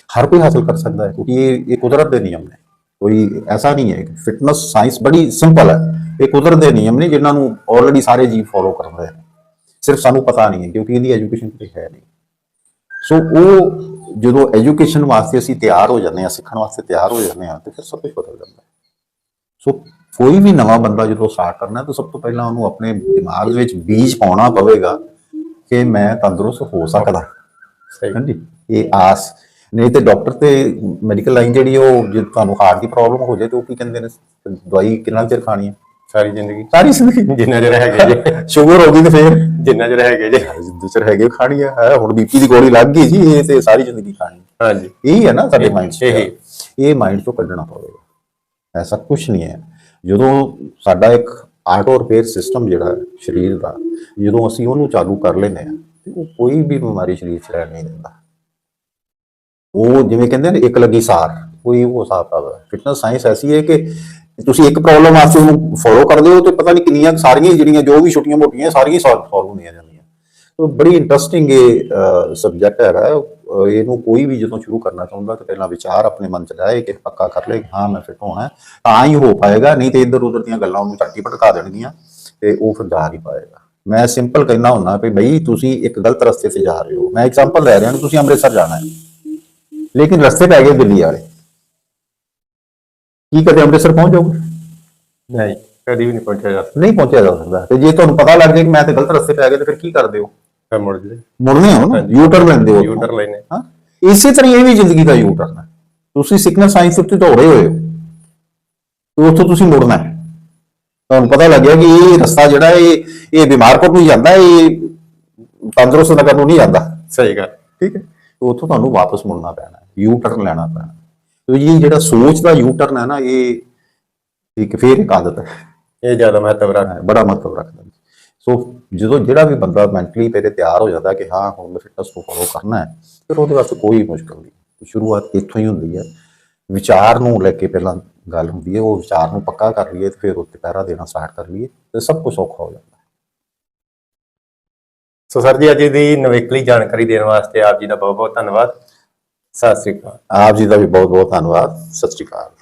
ਹਰ ਕੋਈ ਹਾਸਲ ਕਰ ਸਕਦਾ ਹੈ, ਕਿਉਂਕਿ ਇਹ ਇਹ ਕੁਦਰਤ ਦੇ ਨਿਯਮ ਨੇ। ਕੋਈ ਐਸਾ ਨਹੀਂ ਹੈ ਫਿਟਨੈਸ ਸਾਇੰਸ ਬੜੀ ਸਿੰਪਲ ਹੈ। ਇਹ ਕੁਦਰਤ ਦੇ ਨਿਯਮ ਨੇ ਜਿਨ੍ਹਾਂ ਨੂੰ ਆਲਰੇਡੀ ਸਾਰੇ ਜੀਵ ਫੋਲੋ ਕਰਦੇ ਹਨ। ਸਿਰਫ ਸਾਨੂੰ ਪਤਾ ਨਹੀਂ ਹੈ, ਕਿਉਂਕਿ ਇਹਦੀ ਐਜੂਕੇਸ਼ਨ ਤੇ ਹੈ ਨਹੀਂ। ਸੋ ਉਹ ਜਦੋਂ ਐਜੂਕੇਸ਼ਨ ਵਾਸਤੇ ਅਸੀਂ ਤਿਆਰ ਹੋ ਜਾਂਦੇ ਹਾਂ, ਸਿੱਖਣ ਵਾਸਤੇ ਤਿਆਰ ਹੋ ਜਾਂਦੇ ਹਾਂ, ਤੇ ਫਿਰ ਸਭ ਕੁਝ ਬਦਲ ਜਾਂਦਾ ਹੈ। ਸੋ ਕੋਈ ਵੀ ਨਵਾਂ ਬੰਦਾ ਜਦੋਂ ਸਟਾਰਟ ਕਰਨਾ ਤਾਂ ਸਭ ਤੋਂ ਪਹਿਲਾਂ ਉਹਨੂੰ ਆਪਣੇ ਦਿਮਾਗ ਵਿੱਚ ਬੀਜ ਪਾਉਣਾ ਪਵੇਗਾ ਕਿ ਮੈਂ ਤੰਦਰੁਸਤ ਹੋ ਸਕਦਾ। ਸਹੀ। ਹਾਂਜੀ। ਇਹ ਆਸ। ਨਹੀਂ ਤੇ ਡਾਕਟਰ ਤੇ ਮੈਡੀਕਲ ਲਾਈਨ ਜਿਹੜੀ ਉਹ ਜੇ ਤੁਹਾਨੂੰ ਹਾਰਟ ਦੀ ਪ੍ਰੋਬਲਮ ਹੋ ਜਾਏ ਤੇ ਉਹ ਕੀ ਕਹਿੰਦੇ ਨੇ? ਦਵਾਈ ਕਿੰਨਾ ਚਿਰ ਖਾਣੀ ਹੈ? ਸਾਰੀ ਜ਼ਿੰਦਗੀ। ਸਾਰੀ ਜ਼ਿੰਦਗੀ। ਜਿੰਨਾ ਚਿਰ ਹੈਗੇ ਜੀ। ਸ਼ੂਗਰ ਹੋ ਗਈ ਤੇ ਫਿਰ? ਜਿੰਨਾ ਚਿਰ ਹੈਗੇ ਜੀ। ਦੂਸਰ ਹੈਗੇ ਖਾਣੀ ਹੈ, ਹੁਣ ਬੀਪੀ ਦੀ ਗੋਲੀ ਲੱਗ ਗਈ ਜੀ ਇਹ ਤੇ ਸਾਰੀ ਜ਼ਿੰਦਗੀ ਖਾਣੀ। ਹਾਂਜੀ। ਇਹੀ ਹੈ ਨਾ ਸਾਡੇ ਮਾਈਂਡ 'ਚ। ਇਹ- ਇਹ ਮਾਈਂਡ ਤੋਂ ਕੱਢਣਾ ਪਵੇਗਾ। ਐਸਾ ਕੁਝ ਨਹੀਂ ਹੈ। ਜਦੋਂ ਸਾਡਾ ਇੱਕ ਆਟੋ ਰਿਪੇਅਰ ਸਿਸਟਮ ਜਿਹੜਾ ਸਰੀਰ ਦਾ, ਜਦੋਂ ਅਸੀਂ ਉਹਨੂੰ ਚਾਲੂ ਕਰ ਲੈਂਦੇ ਆ ਤੇ ਉਹ ਕੋਈ ਵੀ ਬਿਮਾਰੀ ਸਰੀਰ 'ਚ ਰਹਿਣ ਨਹੀਂ ਦਿੰਦਾ ਉਹ ਜਿਵੇਂ ਕਹਿੰਦੇ ਨੇ, ਇੱਕ ਲੱਗੀ ਸਾਰ, ਕੋਈ ਉਹ ਹਿਸਾਬ ਦਾ ਫਿਟਨੈਸ ਸਾਇੰਸ ਐਸੀ ਹੈ ਕਿ ਤੁਸੀਂ ਇੱਕ ਪ੍ਰੋਬਲਮ ਵਾਸਤੇ ਉਹਨੂੰ ਫੋਲੋ ਕਰਦੇ ਹੋ ਤੇ ਪਤਾ ਨਹੀਂ ਕਿੰਨੀਆਂ ਸਾਰੀਆਂ ਜਿਹੜੀਆਂ ਜੋ ਵੀ ਛੋਟੀਆਂ ਮੋਟੀਆਂ ਸਾਰੀਆਂ ਸੋਲਵ ਹੁੰਦੀਆਂ ਜਾਂਦੀਆਂ ਸੋ ਬੜੀ ਇੰਟਰਸਟਿੰਗ ਇਹ ਸਬਜੈਕਟ ਹੈਗਾ ਹੈ। ਇਹਨੂੰ ਕੋਈ ਵੀ ਜਦੋਂ ਸ਼ੁਰੂ ਕਰਨਾ ਚਾਹੁੰਦਾ ਤਾਂ ਪਹਿਲਾਂ ਵਿਚਾਰ ਆਪਣੇ ਮਨ ਚ ਲਾਏ ਕਿ ਪੱਕਾ ਕਰ ਲੈ ਹਾਂ ਮੈਂ ਫਿੱਟ ਹੋਣਾ ਹੈ, ਤਾਂ ਹੀ ਹੋ ਪਾਏਗਾ ਨਹੀਂ ਤੇ ਇੱਧਰ ਉੱਧਰ ਦੀਆਂ ਗੱਲਾਂ ਉਹਨੂੰ ਝੱਟੀ ਭਟਕਾ ਦੇਣਗੀਆਂ ਤੇ ਉਹ ਫਿਰ ਜਾ ਨਹੀਂ ਪਾਏਗਾ। ਮੈਂ ਸਿੰਪਲ ਕਹਿਣਾ ਹੁੰਦਾ ਵੀ ਬਈ ਤੁਸੀਂ ਇੱਕ ਗਲਤ ਰਸਤੇ ਤੇ ਜਾ ਰਹੇ ਹੋ। ਮੈਂ ਐਗਜ਼ਾਮਪਲ ਲੈ ਰਿਹਾ ਹਾਂ ਤੁਸੀਂ ਅੰਮ੍ਰਿਤਸਰ ਜਾਣਾ ਹੈ। ਲੇਕਿਨ ਰਸਤੇ ਪੈ ਗਏ ਦਿੱਲੀ ਵਾਲੇ। ਕੀ ਕਦੇ ਅੰਮ੍ਰਿਤਸਰ ਪਹੁੰਚ ਜਾਓਗੇ? ਨਹੀਂ ਕਦੀ ਵੀ ਨਹੀਂ ਪਹੁੰਚਿਆ ਜਾ ਸਕਦਾ। ਨਹੀਂ ਪਹੁੰਚਿਆ ਜਾ ਸਕਦਾ। ਤੇ ਜੇ ਤੁਹਾਨੂੰ ਪਤਾ ਲੱਗ ਜਾਏ ਕਿ ਮੈਂ ਤੇ ਗਲਤ ਰਸਤੇ ਪੈ ਗਿਆ ਤੇ ਫਿਰ ਕੀ ਕਰਦੇ ਹੋ? ਫਿਰ ਮੁੜ ਜੇ। ਮੁੜਨੇ ਹੋ ਨਾ ਯੂ ਟਰਨ ਲੈਂਦੇ ਹੋ ਯੂ ਟਰਨ ਲੈਨੇ ਹਾਂ। ਇਸੇ ਤਰ੍ਹਾਂ ਇਹ ਵੀ ਜ਼ਿੰਦਗੀ ਦਾ ਯੂ ਟਰਨ ਹੈ। ਤੁਸੀਂ ਸਿਕਨੈਸ ਸਾਇੰਸ ਉੱਤੇ ਦੌੜੇ ਹੋਏ ਹੋ ਤੇ ਉੱਥੋਂ ਤੁਸੀਂ ਮੁੜਨਾ ਹੈ। ਤੁਹਾਨੂੰ ਪਤਾ ਲੱਗਿਆ ਕਿ ਇਹ ਰਸਤਾ ਜਿਹੜਾ ਇਹ ਇਹ ਬਿਮਾਰਪੁਰ ਨੂੰ ਜਾਂਦਾ ਇਹ ਤੰਦਰੁਸਤ ਨਗਰ ਨੂੰ ਨਹੀਂ ਜਾਂਦਾ। ਸਹੀ ਗੱਲ। ਠੀਕ ਹੈ। ਤੇ ਉੱਥੋਂ ਤੁਹਾਨੂੰ ਵਾਪਸ ਮੁੜਨਾ ਪੈਣਾ ਯੂ ਟਰਨ ਲੈਣਾ ਪੈਣਾ ਤੇ ਇਹ ਜਿਹੜਾ ਸੋਚ ਦਾ ਯੂ ਟਰਨ ਹੈ ਨਾ ਇਹ ਇੱਕ ਫੇਰ ਇੱਕ ਆਦਤ ਹੈ। ਇਹ ਜ਼ਿਆਦਾ ਮਹੱਤਵ ਰੱਖਦਾ। ਹੈ, ਬੜਾ ਮਤਲਬ ਰੱਖਦਾ। ਸੋ ਜਦੋਂ ਜਿਹੜਾ ਵੀ ਬੰਦਾ ਮੈਂਟਲੀ ਤੇਰੇ ਤਿਆਰ ਹੋ ਜਾਂਦਾ ਕਿ ਹਾਂ ਹੁਣ ਮੈਂ ਫਿਟਨੈਸ ਨੂੰ ਫੋਲੋ ਕਰਨਾ ਹੈ ਫਿਰ ਉਹਦੇ ਵਾਸਤੇ ਕੋਈ ਮੁਸ਼ਕਲ ਨਹੀਂ। ਸ਼ੁਰੂਆਤ ਇੱਥੋਂ ਹੀ ਹੁੰਦੀ ਹੈ। ਵਿਚਾਰ ਨੂੰ ਲੈ ਕੇ ਪਹਿਲਾਂ ਗੱਲ ਹੁੰਦੀ ਹੈ ਉਹ ਵਿਚਾਰ ਨੂੰ ਪੱਕਾ ਕਰ ਲਈਏ ਤੇ ਫਿਰ ਉੱਤੇ ਪਹਿਰਾ ਦੇਣਾ ਸਟਾਰਟ ਕਰ ਲਈਏ ਤੇ ਸਭ ਕੁਝ ਸੌਖਾ ਹੋ ਜਾਂਦਾ ਹੈ। ਸੋ ਸਰ ਜੀ ਅੱਜ ਦੀ ਨਵੇਕਲੀ ਜਾਣਕਾਰੀ ਦੇਣ ਵਾਸਤੇ ਆਪ ਜੀ ਦਾ ਬਹੁਤ ਬਹੁਤ ਧੰਨਵਾਦ। ਸਤਿ ਸ੍ਰੀ ਅਕਾਲ। ਆਪ ਜੀ ਦਾ ਵੀ ਬਹੁਤ ਬਹੁਤ ਧੰਨਵਾਦ। ਸਤਿ ਸ਼੍ਰੀ ਅਕਾਲ।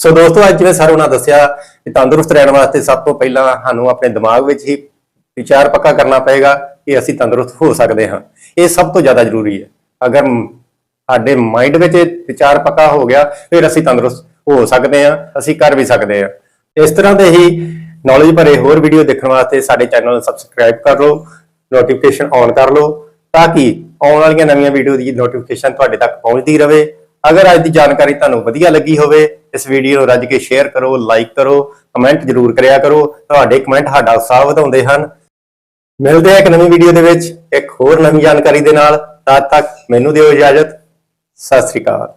ਸੋ ਦੋਸਤੋ, ਅੱਜ ਜਿਵੇਂ ਸਰ ਉਹਨਾਂ ਦੱਸਿਆ ਕਿ ਤੰਦਰੁਸਤ ਰਹਿਣ ਵਾਸਤੇ ਸਭ ਤੋਂ ਪਹਿਲਾਂ ਸਾਨੂੰ ਆਪਣੇ ਦਿਮਾਗ ਵਿੱਚ ਹੀ ਵਿਚਾਰ ਪੱਕਾ ਕਰਨਾ ਪਏਗਾ ਕਿ ਅਸੀਂ ਤੰਦਰੁਸਤ ਹੋ ਸਕਦੇ ਹਾਂ। ਇਹ ਸਭ ਤੋਂ ਜ਼ਿਆਦਾ ਜ਼ਰੂਰੀ ਹੈ। ਅਗਰ ਸਾਡੇ ਮਾਈਂਡ ਵਿੱਚ ਵਿਚਾਰ ਪੱਕਾ ਹੋ ਗਿਆ, ਫਿਰ ਅਸੀਂ ਤੰਦਰੁਸਤ ਹੋ ਸਕਦੇ ਹਾਂ, ਅਸੀਂ ਕਰ ਵੀ ਸਕਦੇ ਹਾਂ। ਇਸ ਤਰ੍ਹਾਂ ਦੇ ਹੀ ਨੌਲੇਜ ਭਰੇ ਹੋਰ ਵੀਡੀਓ ਦੇਖਣ ਵਾਸਤੇ ਸਾਡੇ ਚੈਨਲ ਨੂੰ ਸਬਸਕ੍ਰਾਈਬ ਕਰ ਲਓ ਨੋਟੀਫਿਕੇਸ਼ਨ ਔਨ ਕਰ ਲਓ, ਤਾਂ ਕਿ ਆਉਣ ਵਾਲੀਆਂ ਨਵੀਆਂ ਵੀਡੀਓ ਦੀ ਨੋਟੀਫਿਕੇਸ਼ਨ ਤੁਹਾਡੇ ਤੱਕ ਪਹੁੰਚਦੀ ਰਹੇ। ਅਗਰ ਅੱਜ ਦੀ ਜਾਣਕਾਰੀ ਤੁਹਾਨੂੰ ਵਧੀਆ ਲੱਗੀ ਹੋਵੇ ਇਸ ਵੀਡੀਓ ਨੂੰ ਰੱਜ ਕੇ ਸ਼ੇਅਰ ਕਰੋ ਲਾਈਕ ਕਰੋ ਕਮੈਂਟ ਜ਼ਰੂਰ ਕਰਿਆ ਕਰੋ। ਤੁਹਾਡੇ ਕਮੈਂਟ ਸਾਡਾ ਉਤਸ਼ਾਹ ਵਧਾਉਂਦੇ ਹਨ। ਮਿਲਦੇ ਹਾਂ ਇੱਕ ਨਵੀਂ ਵੀਡੀਓ ਦੇ ਵਿੱਚ, ਇੱਕ ਹੋਰ ਨਵੀਂ ਜਾਣਕਾਰੀ ਦੇ ਨਾਲ। ਤਦ ਤੱਕ ਮੈਨੂੰ ਦਿਓ ਇਜਾਜ਼ਤ। ਸਤਿ ਸ੍ਰੀ ਅਕਾਲ।